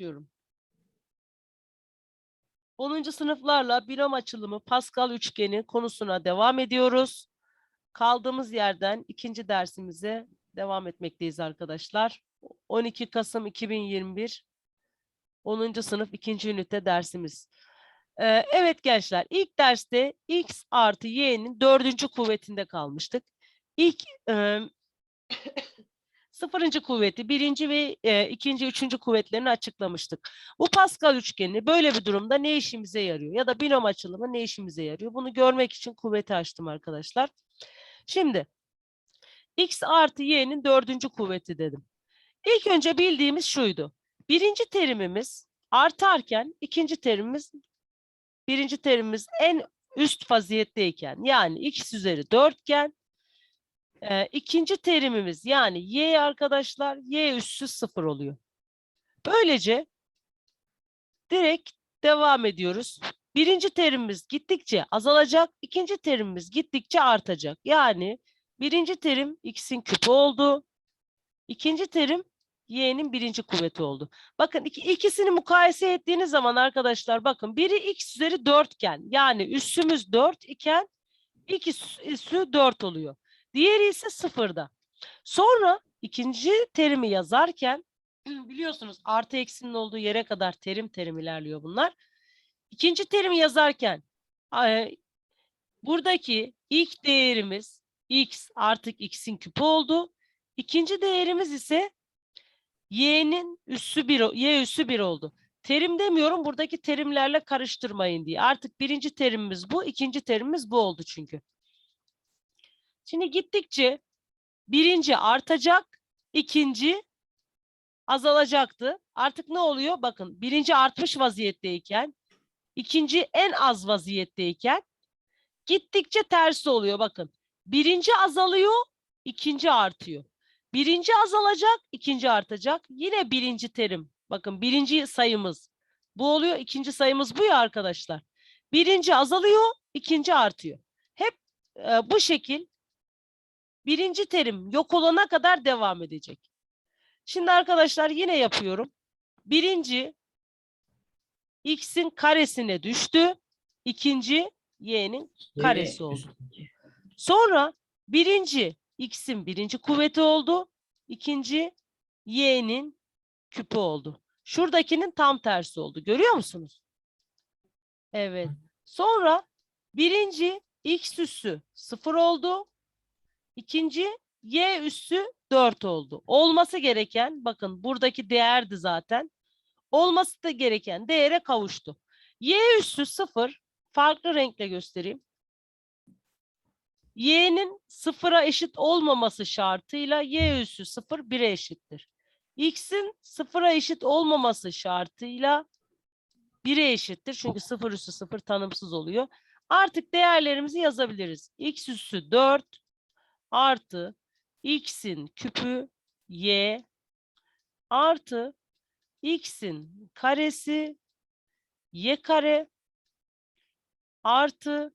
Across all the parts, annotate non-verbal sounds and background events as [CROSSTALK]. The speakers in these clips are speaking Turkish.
başlıyorum. 10. sınıflarla binom açılımı Pascal üçgeni konusuna devam ediyoruz. Kaldığımız yerden ikinci dersimize devam etmekteyiz arkadaşlar. 12 Kasım 2021 10. sınıf ikinci ünite dersimiz. Ee, evet gençler ilk derste x artı y'nin dördüncü kuvvetinde kalmıştık. İlk e, sıfırıncı kuvveti, birinci ve e, ikinci, üçüncü kuvvetlerini açıklamıştık. Bu Pascal üçgeni böyle bir durumda ne işimize yarıyor? Ya da binom açılımı ne işimize yarıyor? Bunu görmek için kuvveti açtım arkadaşlar. Şimdi x artı y'nin dördüncü kuvveti dedim. İlk önce bildiğimiz şuydu. Birinci terimimiz artarken ikinci terimimiz birinci terimimiz en üst vaziyetteyken yani x üzeri 4 iken e, ikinci terimimiz yani y arkadaşlar y üssü 0 oluyor. Böylece direkt devam ediyoruz. Birinci terimimiz gittikçe azalacak, ikinci terimimiz gittikçe artacak. Yani birinci terim x'in küpü oldu. İkinci terim y'nin birinci kuvveti oldu. Bakın iki, ikisini mukayese ettiğiniz zaman arkadaşlar bakın biri x üzeri 4 iken yani üssümüz 4 iken iki üssü 4 oluyor. Diğeri ise sıfırda. Sonra ikinci terimi yazarken [CLEARS THROAT] biliyorsunuz artı eksinin olduğu yere kadar terim terim ilerliyor bunlar. İkinci terimi yazarken e, buradaki ilk değerimiz x artık x'in küpü oldu. İkinci değerimiz ise y'nin üssü bir y üssü bir oldu. Terim demiyorum buradaki terimlerle karıştırmayın diye. Artık birinci terimimiz bu, ikinci terimimiz bu oldu çünkü. Şimdi gittikçe birinci artacak, ikinci azalacaktı. Artık ne oluyor? Bakın birinci artmış vaziyetteyken, ikinci en az vaziyetteyken gittikçe tersi oluyor. Bakın birinci azalıyor, ikinci artıyor. Birinci azalacak, ikinci artacak. Yine birinci terim. Bakın birinci sayımız bu oluyor. ikinci sayımız bu ya arkadaşlar. Birinci azalıyor, ikinci artıyor. Hep e, bu şekil birinci terim yok olana kadar devam edecek. Şimdi arkadaşlar yine yapıyorum. Birinci x'in karesine düştü. İkinci y'nin karesi oldu. Sonra birinci x'in birinci kuvveti oldu. İkinci y'nin küpü oldu. Şuradakinin tam tersi oldu. Görüyor musunuz? Evet. Sonra birinci x üssü sıfır oldu. İkinci y üssü 4 oldu. Olması gereken bakın buradaki değerdi zaten. Olması da gereken değere kavuştu. Y üssü 0 farklı renkle göstereyim. Y'nin sıfıra eşit olmaması şartıyla y üssü 0 1'e eşittir. X'in sıfıra eşit olmaması şartıyla 1'e eşittir. Çünkü 0 üssü 0 tanımsız oluyor. Artık değerlerimizi yazabiliriz. X üssü 4 artı x'in küpü y artı x'in karesi y kare artı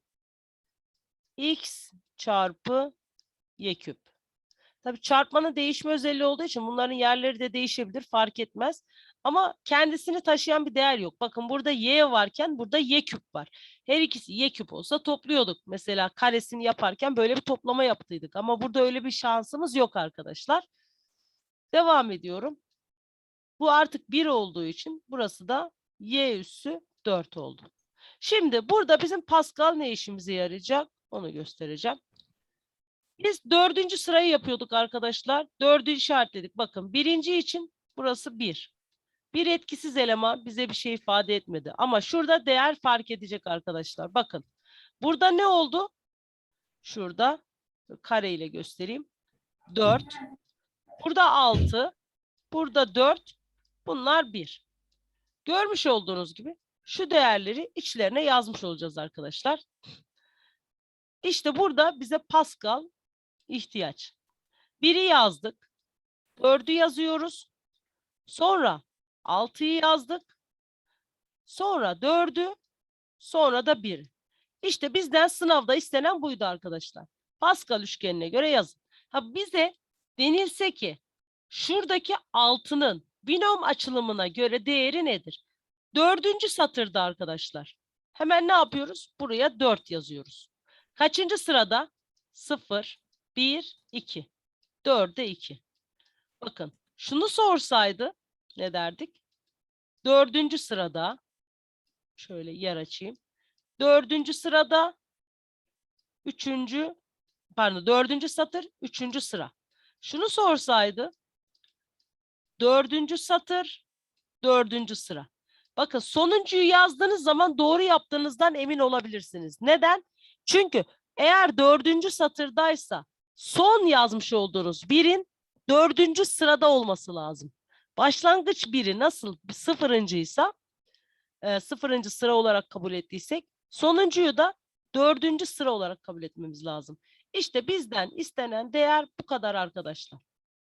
x çarpı y küp. Tabii çarpmanın değişme özelliği olduğu için bunların yerleri de değişebilir fark etmez. Ama kendisini taşıyan bir değer yok. Bakın burada y varken burada y küp var. Her ikisi y küp olsa topluyorduk. Mesela karesini yaparken böyle bir toplama yaptıydık. Ama burada öyle bir şansımız yok arkadaşlar. Devam ediyorum. Bu artık 1 olduğu için burası da y üssü 4 oldu. Şimdi burada bizim Pascal ne işimize yarayacak? Onu göstereceğim. Biz dördüncü sırayı yapıyorduk arkadaşlar. Dördü işaretledik. Bakın birinci için burası 1. Bir etkisiz eleman bize bir şey ifade etmedi. Ama şurada değer fark edecek arkadaşlar. Bakın. Burada ne oldu? Şurada kare ile göstereyim. 4. Burada 6. Burada 4. Bunlar 1. Görmüş olduğunuz gibi şu değerleri içlerine yazmış olacağız arkadaşlar. İşte burada bize Pascal ihtiyaç. Biri yazdık. 4'ü yazıyoruz. Sonra 6'yı yazdık. Sonra 4'ü, sonra da 1. İşte bizden sınavda istenen buydu arkadaşlar. Pascal üçgenine göre yazın. Ha bize denilse ki şuradaki 6'nın binom açılımına göre değeri nedir? Dördüncü satırda arkadaşlar. Hemen ne yapıyoruz? Buraya 4 yazıyoruz. Kaçıncı sırada? 0, 1, 2. 4'e 2. Bakın şunu sorsaydı ne derdik? Dördüncü sırada şöyle yer açayım. Dördüncü sırada üçüncü pardon dördüncü satır üçüncü sıra. Şunu sorsaydı dördüncü satır dördüncü sıra. Bakın sonuncuyu yazdığınız zaman doğru yaptığınızdan emin olabilirsiniz. Neden? Çünkü eğer dördüncü satırdaysa son yazmış olduğunuz birin dördüncü sırada olması lazım. Başlangıç biri nasıl sıfırıncıysa e, sıfırıncı sıra olarak kabul ettiysek sonuncuyu da dördüncü sıra olarak kabul etmemiz lazım. İşte bizden istenen değer bu kadar arkadaşlar.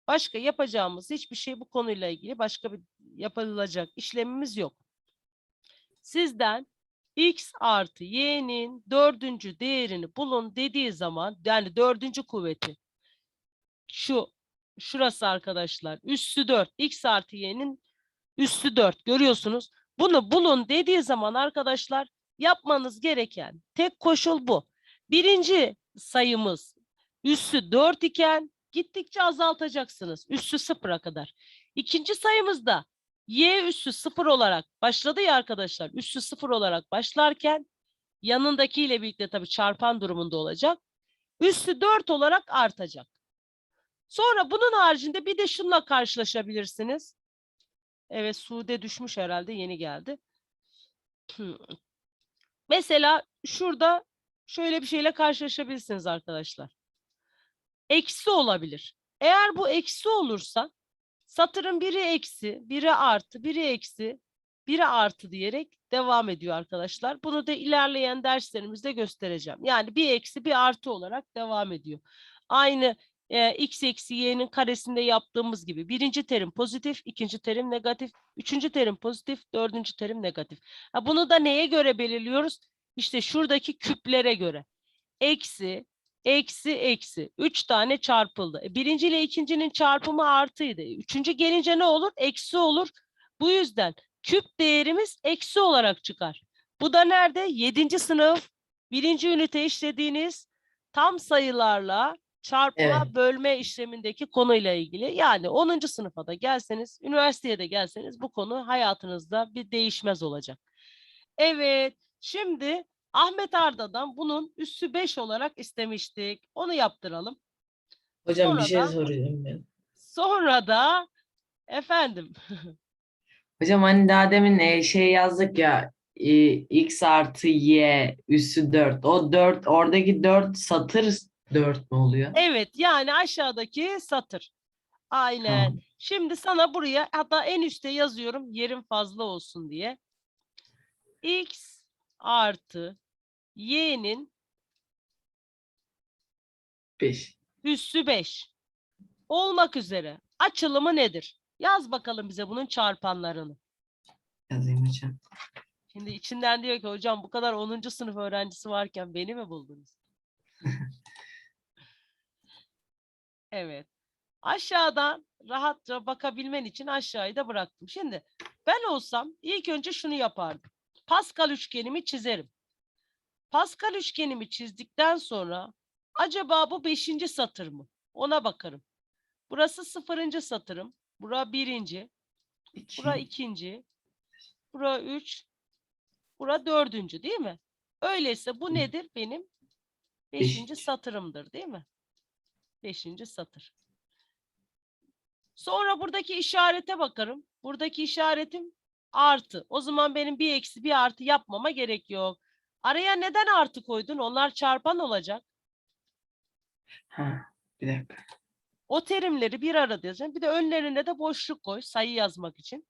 Başka yapacağımız hiçbir şey bu konuyla ilgili başka bir yapılacak işlemimiz yok. Sizden x artı y'nin dördüncü değerini bulun dediği zaman yani dördüncü kuvveti şu şurası arkadaşlar üssü 4 x artı y'nin üssü 4 görüyorsunuz. Bunu bulun dediği zaman arkadaşlar yapmanız gereken tek koşul bu. Birinci sayımız üssü 4 iken gittikçe azaltacaksınız üssü 0'a kadar. İkinci sayımızda y üssü 0 olarak başladı ya arkadaşlar. Üssü 0 olarak başlarken yanındakiyle birlikte tabii çarpan durumunda olacak. Üssü 4 olarak artacak. Sonra bunun haricinde bir de şunla karşılaşabilirsiniz. Evet Sude düşmüş herhalde yeni geldi. [CLEARS THROAT] Mesela şurada şöyle bir şeyle karşılaşabilirsiniz arkadaşlar. Eksi olabilir. Eğer bu eksi olursa satırın biri eksi, biri artı, biri eksi, biri artı diyerek devam ediyor arkadaşlar. Bunu da ilerleyen derslerimizde göstereceğim. Yani bir eksi bir artı olarak devam ediyor. Aynı e, x eksi y'nin karesinde yaptığımız gibi birinci terim pozitif, ikinci terim negatif, üçüncü terim pozitif, dördüncü terim negatif. Ha, bunu da neye göre belirliyoruz? İşte şuradaki küplere göre. Eksi, eksi, eksi. Üç tane çarpıldı. E, birinci ile ikincinin çarpımı artıydı. E, Üçüncü gelince ne olur? Eksi olur. Bu yüzden küp değerimiz eksi olarak çıkar. Bu da nerede? Yedinci sınıf birinci ünite işlediğiniz tam sayılarla çarpma Evet. bölme işlemindeki konuyla ilgili. Yani 10. sınıfa da gelseniz, üniversiteye de gelseniz bu konu hayatınızda bir değişmez olacak. Evet, şimdi Ahmet Arda'dan bunun üssü 5 olarak istemiştik. Onu yaptıralım. Hocam Sonra bir şey da- soracağım ben. Sonra da efendim [LAUGHS] Hocam hani daha demin e, şey yazdık ya e, x artı y üssü 4. O 4 oradaki 4 satır 4 mi oluyor? evet yani aşağıdaki satır. Aynen. Tamam. Şimdi sana buraya hatta en üstte yazıyorum yerim fazla olsun diye. X artı y'nin 5. üssü 5 olmak üzere açılımı nedir? Yaz bakalım bize bunun çarpanlarını. Yazayım hocam. Şimdi içinden diyor ki hocam bu kadar 10. sınıf öğrencisi varken beni mi buldunuz? [LAUGHS] Evet. Aşağıdan rahatça bakabilmen için aşağıyı da bıraktım. Şimdi ben olsam ilk önce şunu yapardım. Pascal üçgenimi çizerim. Pascal üçgenimi çizdikten sonra acaba bu beşinci satır mı? Ona bakarım. Burası sıfırıncı satırım. Bura birinci. İki. Bura ikinci. Bura üç. Bura dördüncü değil mi? Öyleyse bu nedir? Benim beşinci Beşinci. satırımdır değil mi? Beşinci satır. Sonra buradaki işarete bakarım. Buradaki işaretim artı. O zaman benim bir eksi bir artı yapmama gerek yok. Araya neden artı koydun? Onlar çarpan olacak. Ha, bir dakika. O terimleri bir arada yazacaksın. Bir de önlerine de boşluk koy sayı yazmak için.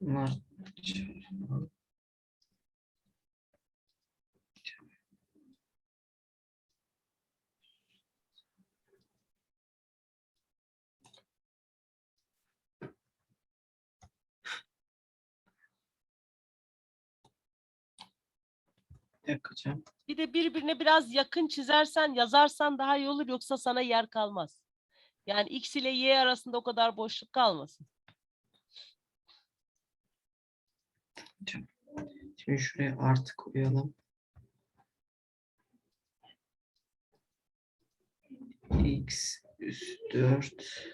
Bunlar hocam. Bir de birbirine biraz yakın çizersen, yazarsan daha iyi olur yoksa sana yer kalmaz. Yani x ile y arasında o kadar boşluk kalmasın. Şimdi şuraya artı koyalım. x üst 4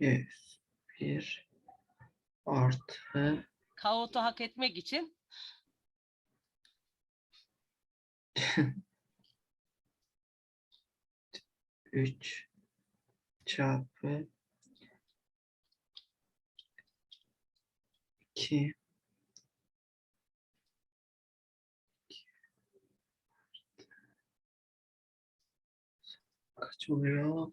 y üst 1 artı. Kaotu hak etmek için. [LAUGHS] 3 çarpı 2 kaç oluyor?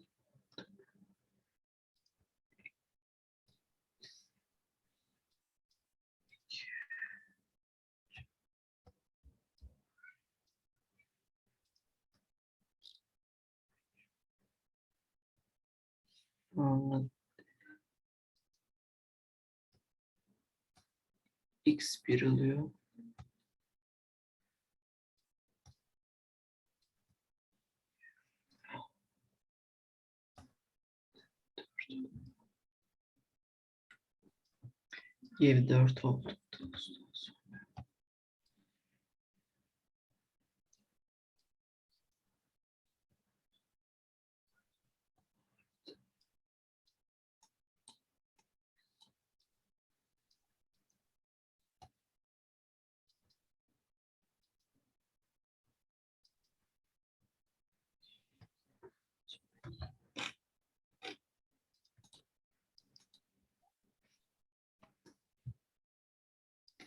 X1 alıyor. Y4 oldu. 9.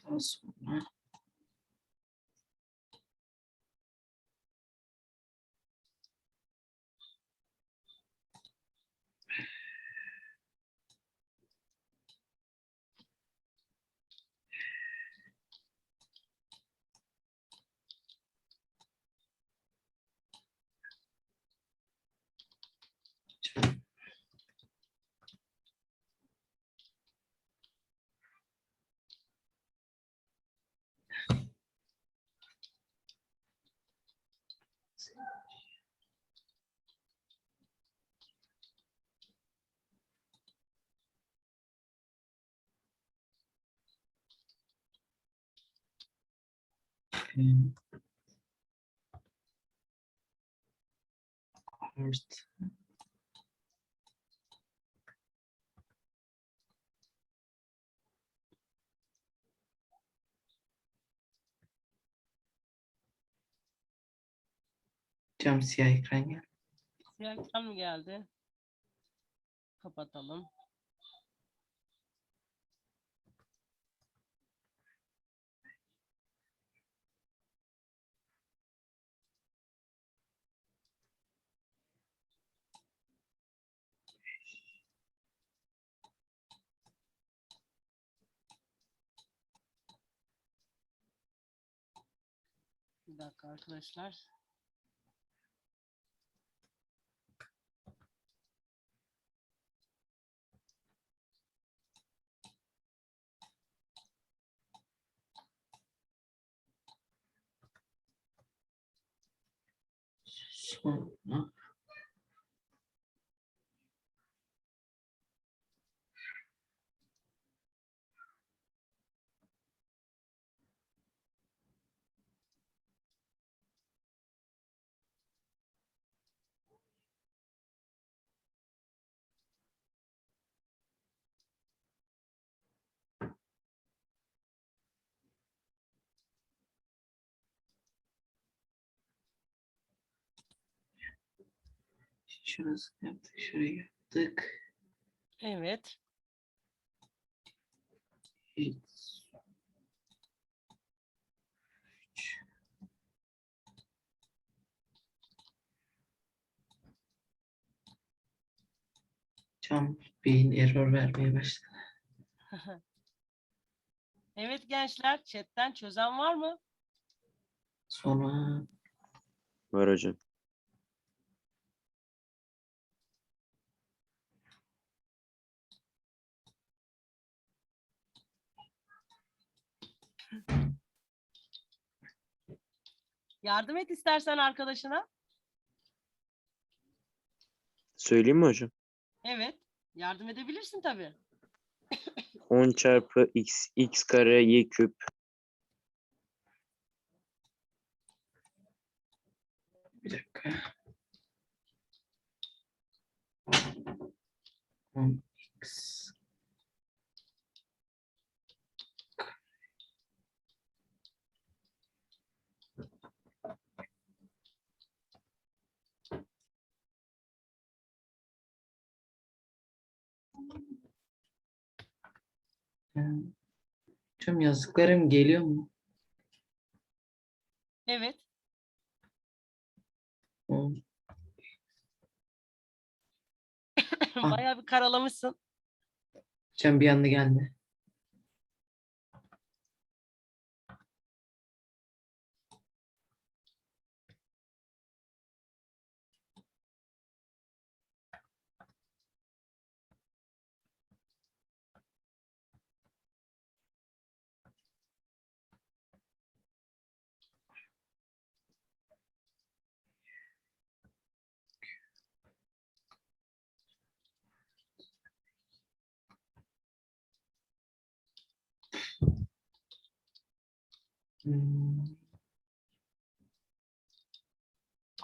Daha sonra em, artı Cam siyah ekran gel. siyah ekran mı geldi? Kapatalım. Dakika arkadaşlar. Sonra şurası yaptık, şurayı yaptık. Evet. X. Cam beyin error vermeye başladı. [LAUGHS] Evet gençler, chatten çözen var mı? Sonra Var hocam. Yardım et istersen arkadaşına. Söyleyeyim mi hocam? Evet. Yardım edebilirsin tabii. [COUGHS] 10 çarpı x, x kare y küp. Bir dakika. 10x Hmm. Hocam yazdıklarım geliyor mu? Evet. [LAUGHS] Ah. Bayağı bir karalamışsın. Hocam bir anda geldi. Hmm.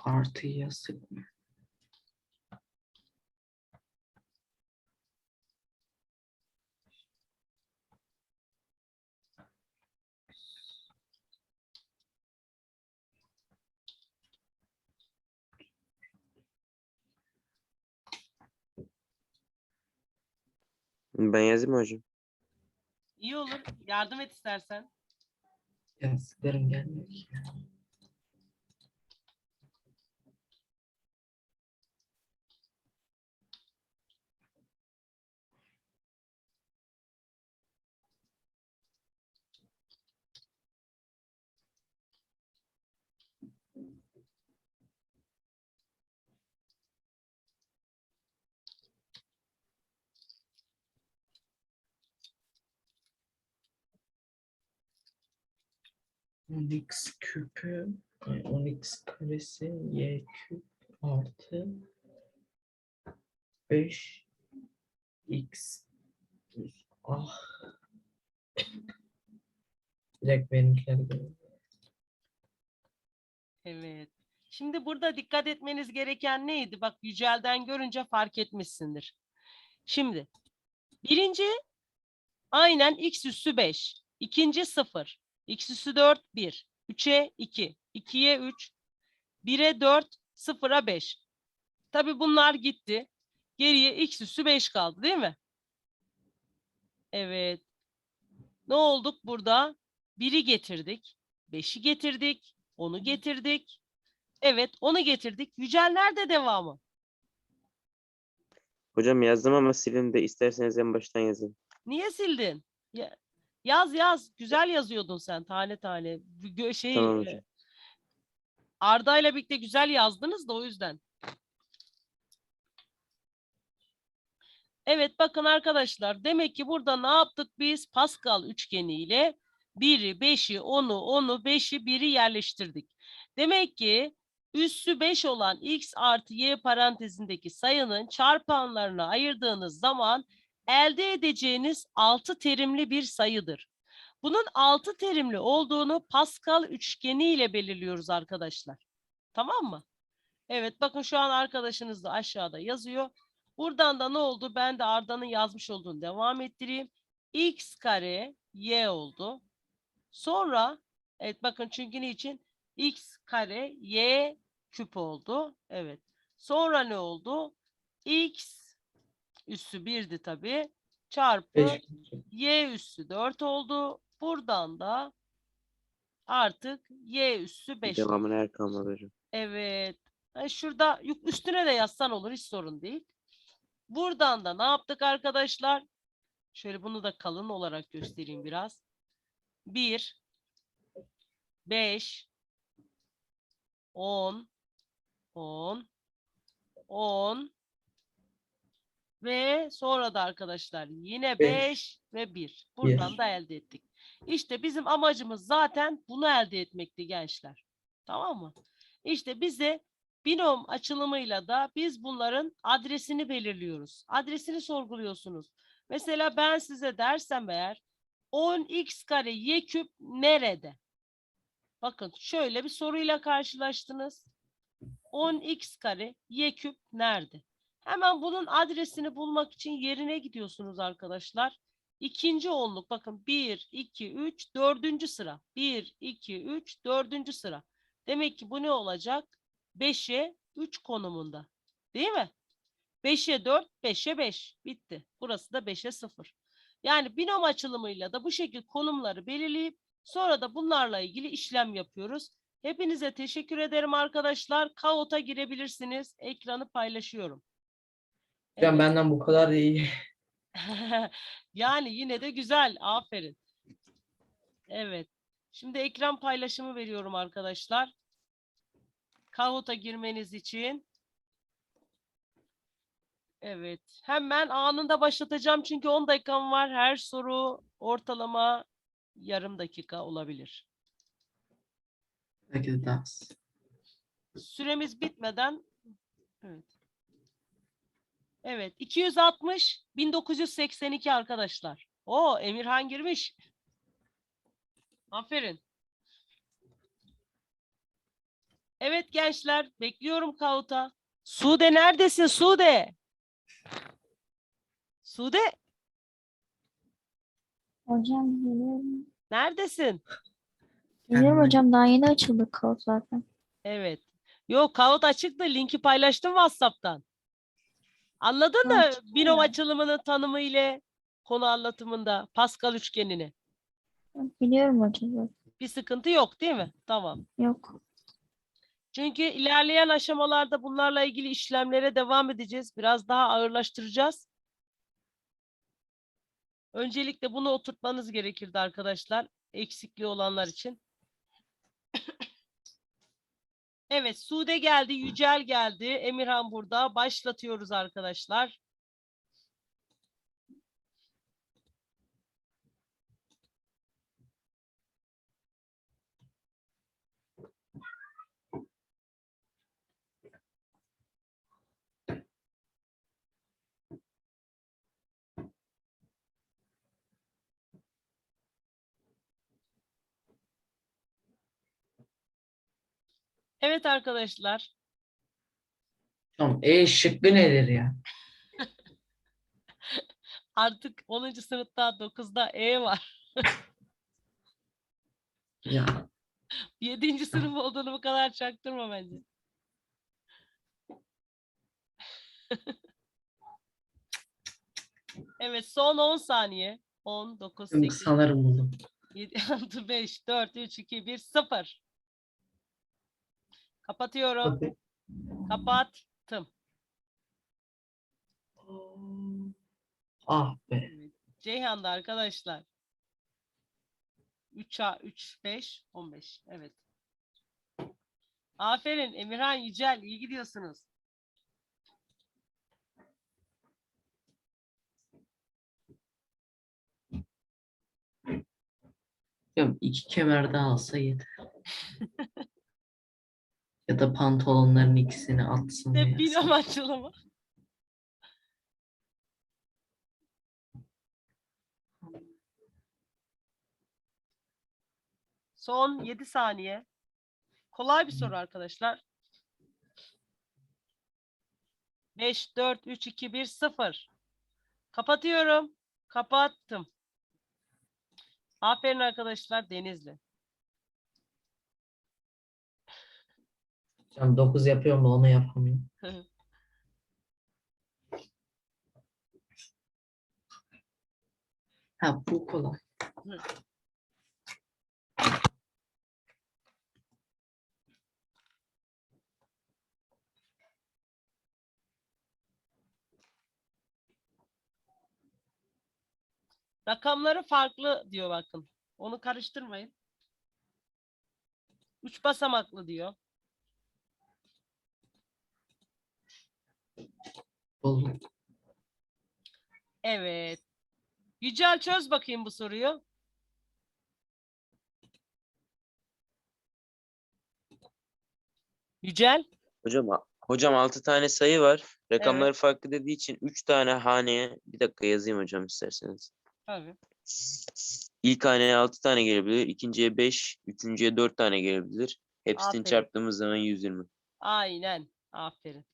Artı yazdık mı? Ben yazayım mı hocam? İyi olur. Yardım et istersen. Ensiz berganlik X küpü, e, yani 10x karesi y küp artı 5x ah direkt benimkiler. Evet. Şimdi burada dikkat etmeniz gereken neydi? Bak Yücel'den görünce fark etmişsindir. Şimdi birinci aynen x üssü 5. İkinci 0 x üssü 4 1. 3'e 2. 2'ye 3. 1'e 4. 0'a 5. Tabi bunlar gitti. Geriye x üssü 5 kaldı değil mi? Evet. Ne olduk burada? 1'i getirdik. 5'i getirdik. 10'u getirdik. Evet, onu getirdik. Yücel nerede devamı? Hocam yazdım ama silin de isterseniz en baştan yazın. Niye sildin? Ya- yaz yaz. Güzel yazıyordun sen tane tane. Gö- Şey, Tamam e, hocam. Arda'yla birlikte güzel yazdınız da o yüzden. Evet bakın arkadaşlar demek ki burada ne yaptık biz? Pascal üçgeniyle 1'i, 5'i, 10'u, 10'u, 5'i, 1'i yerleştirdik. Demek ki üssü 5 olan x artı y parantezindeki sayının çarpanlarına ayırdığınız zaman elde edeceğiniz 6 terimli bir sayıdır. Bunun 6 terimli olduğunu Pascal üçgeni ile belirliyoruz arkadaşlar. Tamam mı? Evet bakın şu an arkadaşınız da aşağıda yazıyor. Buradan da ne oldu? Ben de Arda'nın yazmış olduğunu devam ettireyim. x kare y oldu. Sonra evet bakın çünkü niçin? x kare y küp oldu. Evet. Sonra ne oldu? x üssü 1'di tabii. Çarpı 5 y üssü 4 oldu. Buradan da artık y üssü 5 oldu. Devamına yer kalmadı hocam. Evet. Ha, şurada yuk- üstüne de yazsan olur hiç sorun değil. Buradan da ne yaptık arkadaşlar? Şöyle bunu da kalın olarak göstereyim biraz. 1 5 10 10 10 ve sonra da arkadaşlar yine Beş, 5 ve 1. Buradan bir. da elde ettik. İşte bizim amacımız zaten bunu elde etmekti gençler. Tamam mı? İşte bize binom açılımıyla da biz bunların adresini belirliyoruz. Adresini sorguluyorsunuz. Mesela ben size dersem eğer 10x kare y küp nerede? Bakın şöyle bir soruyla karşılaştınız. 10x kare y küp nerede? Hemen bunun adresini bulmak için yerine gidiyorsunuz arkadaşlar. İkinci onluk bakın 1, 2, 3, dördüncü sıra. 1, 2, 3, dördüncü sıra. Demek ki bu ne olacak? 5'e 3 konumunda. Değil mi? 5'e 4, 5'e 5. Bitti. Burası da 5'e 0. Yani binom açılımıyla da bu şekilde konumları belirleyip sonra da bunlarla ilgili işlem yapıyoruz. Hepinize teşekkür ederim arkadaşlar. Kaota girebilirsiniz. Ekranı paylaşıyorum. Hocam benden bu kadar iyi. [LAUGHS] [LAUGHS] yani yine de güzel. Aferin. Evet. Şimdi ekran paylaşımı veriyorum arkadaşlar. Kahoot'a girmeniz için. Evet. Hemen anında başlatacağım çünkü 10 dakikam var. Her soru ortalama yarım dakika olabilir. Süremiz bitmeden evet. Evet, 260 1982 arkadaşlar. O Emirhan girmiş. Aferin. Evet gençler, bekliyorum Kaut'a. Sude neredesin Sude? Sude Hocam geliyorum. neredesin? Geliyorum hocam daha yeni açıldı kod zaten. Evet. Yok Kaut açık da linki paylaştım WhatsApp'tan. Anladın mı binom açılımının tanımı ile konu anlatımında Pascal üçgenini? Biliyorum hocam. Bir sıkıntı yok değil mi? Tamam. Yok. Çünkü ilerleyen aşamalarda bunlarla ilgili işlemlere devam edeceğiz. Biraz daha ağırlaştıracağız. Öncelikle bunu oturtmanız gerekirdi arkadaşlar. Eksikliği olanlar için. Evet, Sude geldi, Yücel geldi, Emirhan burada. Başlatıyoruz arkadaşlar. Evet arkadaşlar. Hocam E şıkkı nedir ya? [LAUGHS] Artık 10. sınıfta 9'da E var. [LAUGHS] Ya 7. sınıf olduğunu bu kadar çaktırma bence. [LAUGHS] Evet son 10 saniye. 10, 9, 8, sanırım buldum. 7, 6, 5, 4, 3, 2, 1, 0. Kapatıyorum. Kapattım. Ah be. Ceyhan'da arkadaşlar. 3A, 3, 5, 15. Evet. Aferin Emirhan Yücel. iyi gidiyorsunuz. Hocam iki kemer daha alsa yeter. [LAUGHS] ya da pantolonların ikisini atsın. Ve veya binom açılımı. Son 7 saniye. Kolay bir soru arkadaşlar. 5, 4, 3, 2, 1, 0. Kapatıyorum. Kapattım. Aferin arkadaşlar Denizli. Hocam 9 yapıyorum da onu yapamıyorum. [LAUGHS] Ha bu kolay. Rakamları farklı diyor bakın. Onu karıştırmayın. Üç basamaklı diyor. Buldum. Evet. Yücel çöz bakayım bu soruyu. Yücel. Hocam hocam 6 tane sayı var. Rakamları farklı dediği için 3 tane haneye bir dakika yazayım hocam isterseniz. Tabii. İlk haneye 6 tane gelebilir, ikinciye 5, üçüncüye 4 tane gelebilir. Hepsini Aferin. çarptığımız zaman 120. Aynen. Aferin.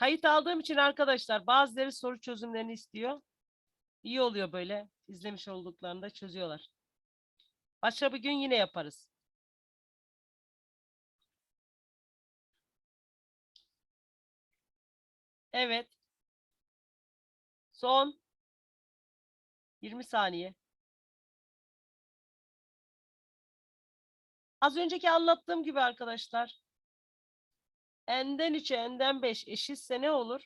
Kayıt aldığım için arkadaşlar bazıları soru çözümlerini istiyor. İyi oluyor böyle. İzlemiş olduklarında çözüyorlar. Başka bir gün yine yaparız. Evet. Son 20 saniye. Az önceki anlattığım gibi arkadaşlar. N'den 3'e N'den 5 eşitse ne olur?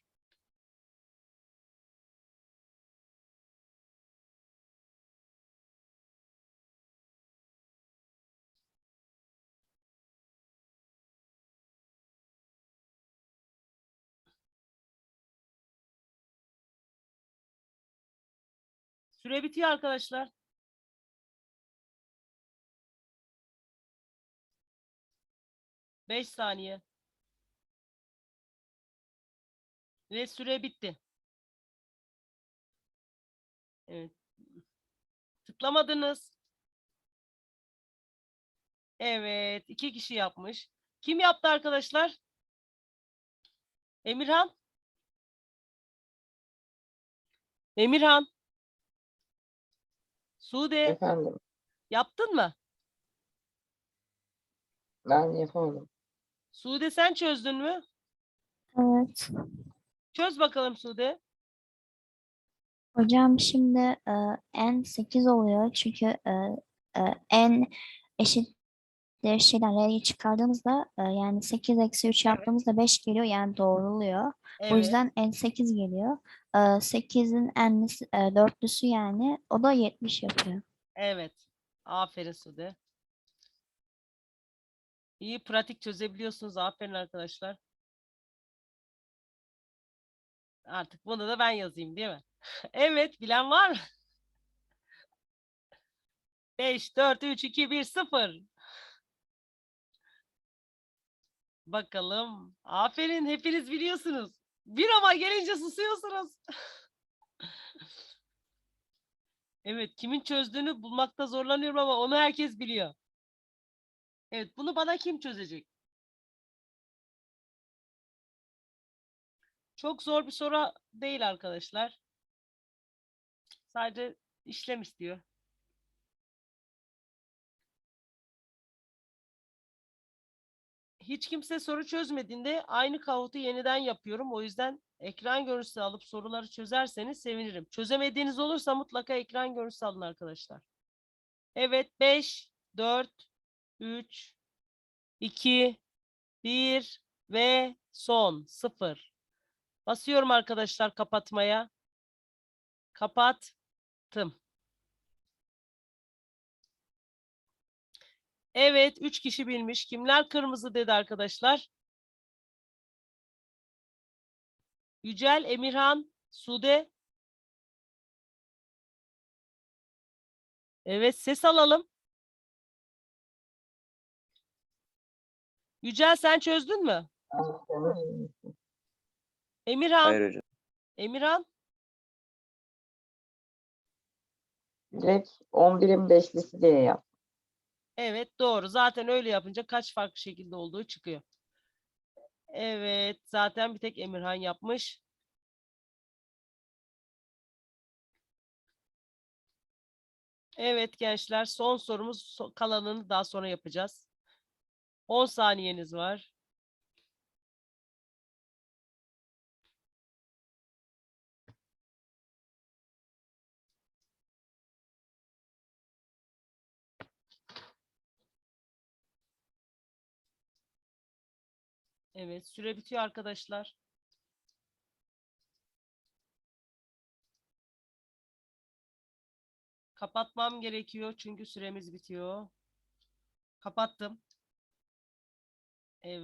Süre bitiyor arkadaşlar. Beş saniye. Ve süre bitti. Evet. Tıklamadınız. Evet. iki kişi yapmış. Kim yaptı arkadaşlar? Emirhan? Emirhan? Sude Efendim, yaptın mı? ben yapamadım. Sude sen çözdün mü? Evet. Çöz bakalım Sude. Hocam şimdi e, n 8 oluyor çünkü e, e, n eşittir şeyden R'yi çıkardığımızda e, yani 8 eksi 3 yaptığımızda 5 geliyor yani doğruluyor. O Evet. yüzden n 8 geliyor. E, 8'in n'lisi, e, dörtlüsü yani o da 70 yapıyor. Evet. Aferin Sude. İyi pratik çözebiliyorsunuz. Aferin arkadaşlar. Artık bunu da ben yazayım değil mi? [LAUGHS] Evet, bilen var mı? 5, 4, 3, 2, 1, 0. Bakalım. Aferin, hepiniz biliyorsunuz. Bir ama gelince susuyorsunuz. [LAUGHS] Evet, kimin çözdüğünü bulmakta zorlanıyorum ama onu herkes biliyor. Evet, bunu bana kim çözecek? Çok zor bir soru değil arkadaşlar. Sadece işlem istiyor. Hiç kimse soru çözmediğinde aynı kahotu yeniden yapıyorum. O yüzden ekran görüntüsü alıp soruları çözerseniz sevinirim. Çözemediğiniz olursa mutlaka ekran görüntüsü alın arkadaşlar. Evet 5, 4, 3, 2, 1 ve son 0. Basıyorum arkadaşlar kapatmaya. Kapattım. Evet, üç kişi bilmiş. Kimler kırmızı dedi arkadaşlar? Yücel, Emirhan, Sude. Evet, ses alalım. Yücel sen çözdün mü? Emirhan, Hayır hocam. Emirhan. Direkt 11'in beşlisi diye yap. Evet doğru. Zaten öyle yapınca kaç farklı şekilde olduğu çıkıyor. Evet zaten bir tek Emirhan yapmış. Evet gençler son sorumuz so- kalanını daha sonra yapacağız. 10 saniyeniz var. Evet süre bitiyor arkadaşlar. Kapatmam gerekiyor çünkü süremiz bitiyor. Kapattım. Evet.